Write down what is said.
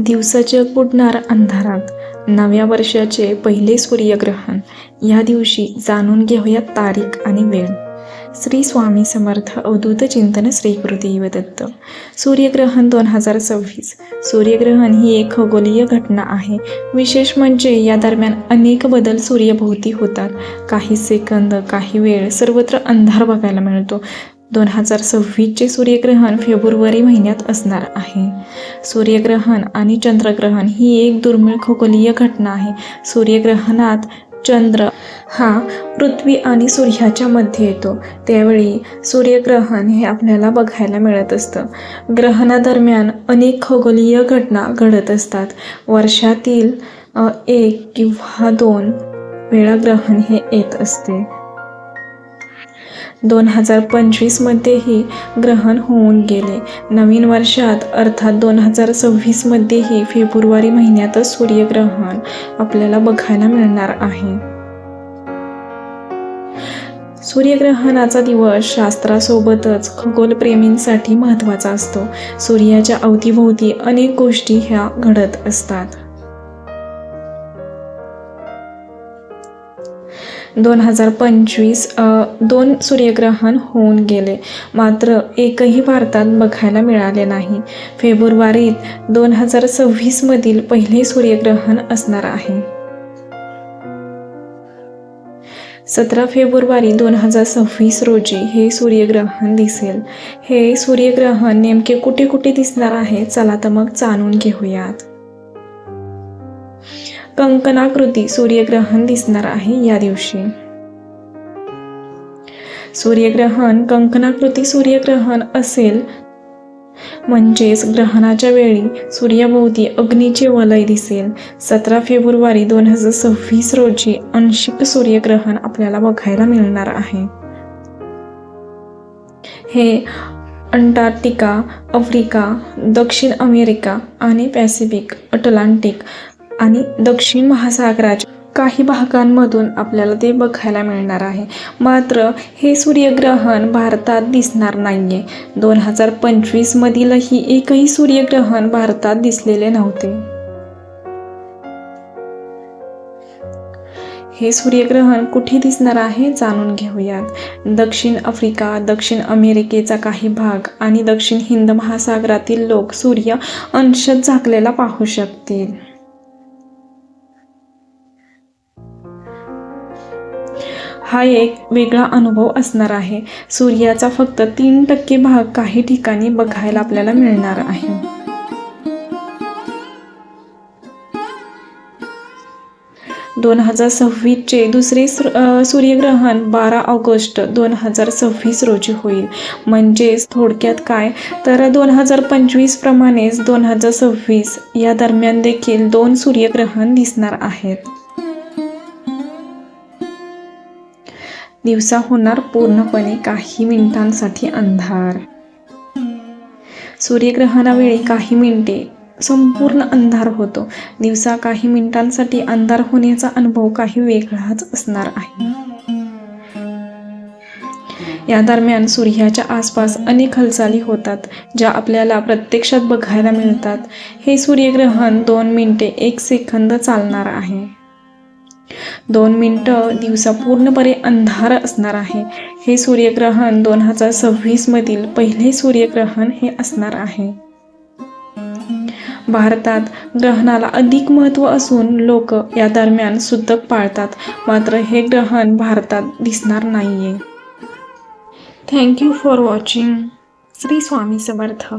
दिवसाच्या बुडणार अंधारात. नव्या वर्षाचे पहिले सूर्यग्रहण. या दिवशी जाणून घेऊया तारीख आणि वेळ. श्री स्वामी समर्थ अवधूत चिंतन श्रीकृती व दत्त. सूर्यग्रहण दोन हजार सव्वीस. सूर्यग्रहण ही एक खगोलीय घटना आहे. विशेष म्हणजे या दरम्यान अनेक बदल सूर्यभोवती होतात. काही सेकंद काही वेळ सर्वत्र अंधार बघायला मिळतो. दोन हजार सव्वीसचे सूर्यग्रहण फेब्रुवारी महिन्यात असणार आहे. सूर्यग्रहण आणि चंद्रग्रहण ही एक दुर्मिळ खगोलीय घटना आहे. सूर्यग्रहणात चंद्र हा पृथ्वी आणि सूर्याच्या मध्ये येतो. त्यावेळी सूर्यग्रहण हे आपल्याला बघायला मिळत असतं. ग्रहणादरम्यान अनेक खगोलीय घटना घडत असतात. वर्षातील एक किंवा दोन वेळा ग्रहण हे येत असते. दोन हजार पंचवीसमध्येही ग्रहण होऊन गेले. नवीन वर्षात अर्थात दोन हजार सव्वीसमध्येही फेब्रुवारी महिन्यातच सूर्यग्रहण आपल्याला बघायला मिळणार आहे. सूर्यग्रहणाचा दिवस शास्त्रासोबतच खगोलप्रेमींसाठी महत्त्वाचा असतो. सूर्याच्या अवतीभोवती अनेक गोष्टी ह्या घडत असतात. दोन हजार पंचवीस दोन सूर्यग्रहण होऊन गेले. मात्र एकही भारतात बघायला मिळाले नाही. फेब्रुवारीत दोन हजार सव्वीसमधील पहिले सूर्यग्रहण असणार आहे. सतरा फेब्रुवारी दोन हजार सव्वीस रोजी हे सूर्यग्रहण दिसेल. हे सूर्यग्रहण नेमके कुठे कुठे दिसणार आहे चला तर मग जाणून घेऊयात. कंकणाकृती सूर्यग्रहण दिसणार आहे या दिवशी. सूर्यग्रहण कंकणाकृती सूर्यग्रहण असेल म्हणजेच ग्रहणाच्या वेळी सूर्याभोवती अग्नीचे वलय दिसेल. सतरा फेब्रुवारी दोन हजार सव्वीस रोजी अंशिक सूर्यग्रहण आपल्याला बघायला मिळणार आहे. हे अंटार्क्टिका आफ्रिका दक्षिण अमेरिका आणि पॅसिफिक अटलांटिक आणि दक्षिण महासागराच्या काही भागांमधून आपल्याला ते बघायला मिळणार आहे. मात्र हे सूर्यग्रहण भारतात दिसणार नाही आहे दोन हजार पंचवीसमधीलही एकही सूर्यग्रहण भारतात दिसलेले नव्हते. हे सूर्यग्रहण कुठे दिसणार आहे जाणून घेऊयात. दक्षिण आफ्रिका दक्षिण अमेरिकेचा काही भाग आणि दक्षिण हिंद महासागरातील लोक सूर्य अंशत झाकलेला पाहू शकतील. हा एक वेगळा अनुभव असणार आहे. सूर्याचा फक्त तीन टक्के भाग काही ठिकाणी बघायला आपल्याला मिळणार आहे. दोन हजार सव्वीसचे दुसरे सूर्यग्रहण बारा ऑगस्ट दोन हजार सव्वीस रोजी होईल. म्हणजेच थोडक्यात काय? तर दोन हजार पंचवीस प्रमाणेच दोन हजार सव्वीस या दरम्यान देखील दोन सूर्यग्रहण दिसणार आहेत. दिवसा होणार पूर्णपणे काही मिनिटांसाठी अंधार. सूर्यग्रहणावेळी काही मिनिटे संपूर्ण अंधार होतो. दिवसा काही मिनिटांसाठी अंधार होण्याचा अनुभव काही वेगळाच असणार आहे. या दरम्यान सूर्याच्या आसपास अनेक हालचाली होतात ज्या आपल्याला प्रत्यक्षात बघायला मिळतात. हे सूर्यग्रहण दोन मिनिटे एक सेकंद चालणार आहे. दोन मिनटं दिवसा पूर्णपणे अंधार असणार आहे. हे सूर्यग्रहण दोन हजार सव्वीसमधील पहिले सूर्यग्रहण हे असणार आहे. भारतात ग्रहणाला अधिक महत्त्व असून लोक या दरम्यान सुतक पाळतात. मात्र हे ग्रहण भारतात दिसणार नाहीये. Thank you for watching Shri Swami Samarth.